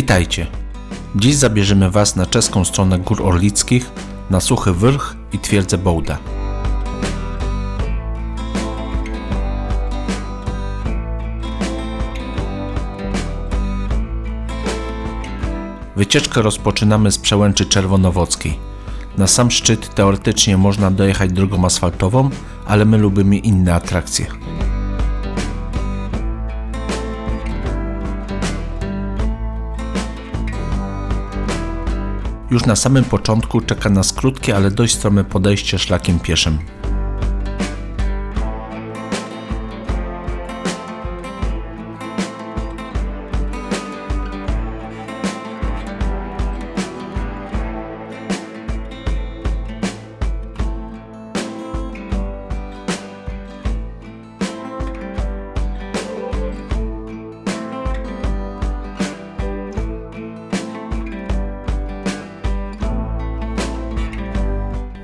Witajcie. Dziś zabierzemy Was na czeską stronę Gór Orlickich, na Suchy Wyrch i twierdzę Bołda. Wycieczkę rozpoczynamy z przełęczy Czerwonowockiej. Na sam szczyt teoretycznie można dojechać drogą asfaltową, ale my lubimy inne atrakcje. Już na samym początku czeka nas krótkie, ale dość strome podejście szlakiem pieszym.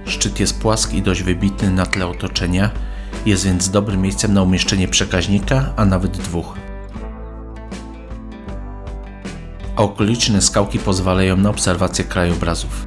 Szczyt jest płaski i dość wybitny na tle otoczenia, jest więc dobrym miejscem na umieszczenie przekaźnika, a nawet dwóch. A okoliczne skałki pozwalają na obserwację krajobrazów.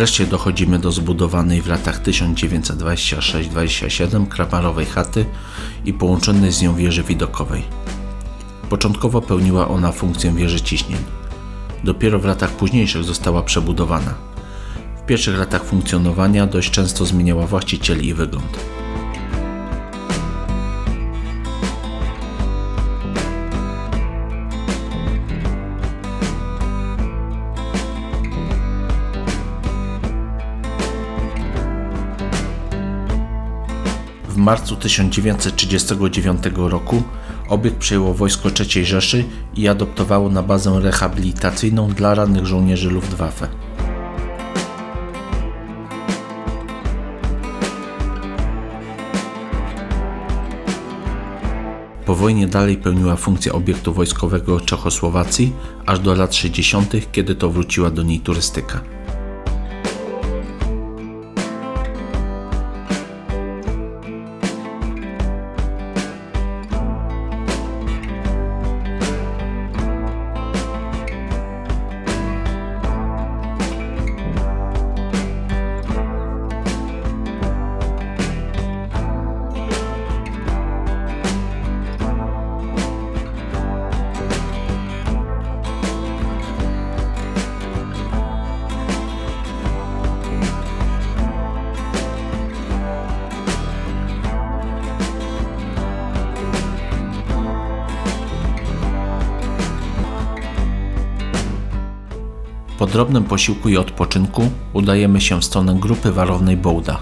Wreszcie dochodzimy do zbudowanej w latach 1926-27 kraparowej chaty i połączonej z nią wieży widokowej. Początkowo pełniła ona funkcję wieży ciśnień. Dopiero w latach późniejszych została przebudowana. W pierwszych latach funkcjonowania dość często zmieniała właścicieli i wygląd. W marcu 1939 roku obiekt przejęło wojsko III Rzeszy i adoptowało na bazę rehabilitacyjną dla rannych żołnierzy Luftwaffe. Po wojnie dalej pełniła funkcję obiektu wojskowego Czechosłowacji aż do lat 60., kiedy to wróciła do niej turystyka. Po drobnym posiłku i odpoczynku udajemy się w stronę grupy warownej Bołda.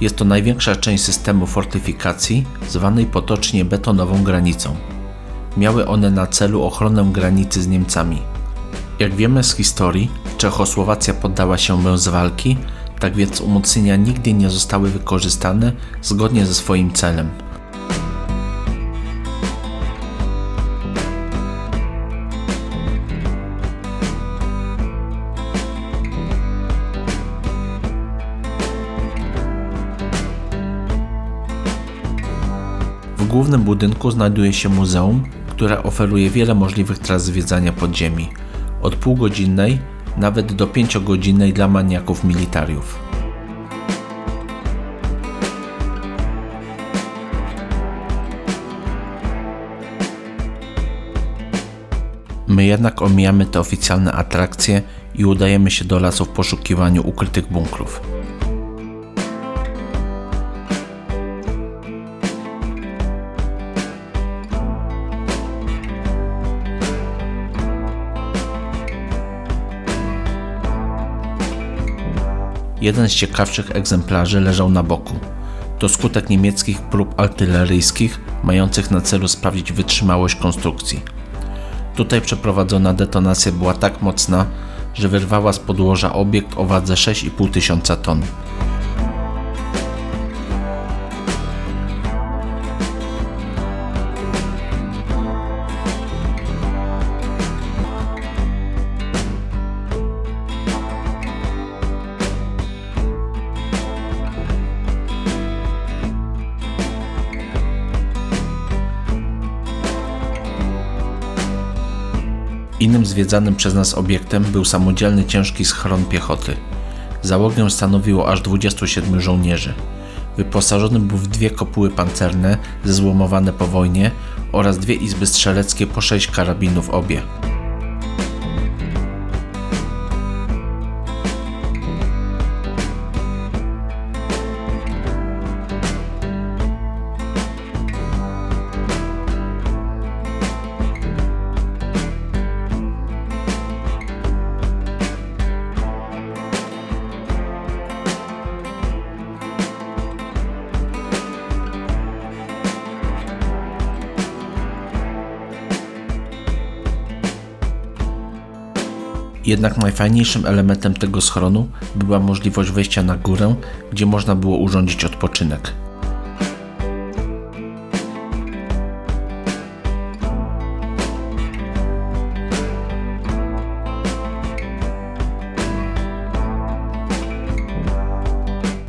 Jest to największa część systemu fortyfikacji, zwanej potocznie betonową granicą. Miały one na celu ochronę granicy z Niemcami. Jak wiemy z historii, Czechosłowacja poddała się bez walki, tak więc umocnienia nigdy nie zostały wykorzystane zgodnie ze swoim celem. Głównym budynku znajduje się muzeum, które oferuje wiele możliwych tras zwiedzania podziemi, od półgodzinnej nawet do pięciogodzinnej dla maniaków militariów. My jednak omijamy te oficjalne atrakcje i udajemy się do lasu w poszukiwaniu ukrytych bunkrów. Jeden z ciekawszych egzemplarzy leżał na boku. To skutek niemieckich prób artyleryjskich, mających na celu sprawdzić wytrzymałość konstrukcji. Tutaj przeprowadzona detonacja była tak mocna, że wyrwała z podłoża obiekt o wadze 6,5 tysiąca ton. Innym zwiedzanym przez nas obiektem był samodzielny ciężki schron piechoty. Załogę stanowiło aż 27 żołnierzy. Wyposażony był w dwie kopuły pancerne zezłomowane po wojnie oraz dwie izby strzeleckie po sześć karabinów obie. Jednak najfajniejszym elementem tego schronu była możliwość wejścia na górę, gdzie można było urządzić odpoczynek.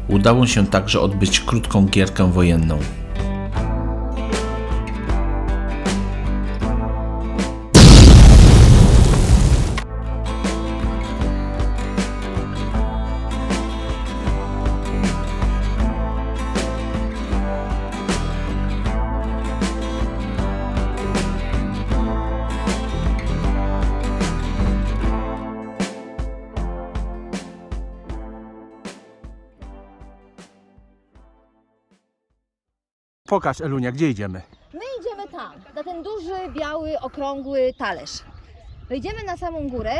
Udało się także odbyć krótką gierkę wojenną. Pokaż Elunia, gdzie idziemy? My idziemy tam, na ten duży, biały, okrągły talerz. Wejdziemy na samą górę.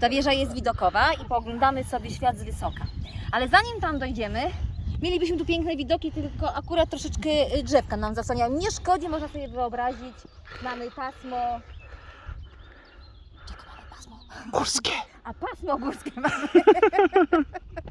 Ta wieża jest widokowa i pooglądamy sobie świat z wysoka. Ale zanim tam dojdziemy, mielibyśmy tu piękne widoki, tylko akurat troszeczkę y, drzewka nam zasłaniają. Nie szkodzi, można sobie wyobrazić. Mamy pasmo. Czego mamy pasmo? Górskie. A pasmo górskie mamy.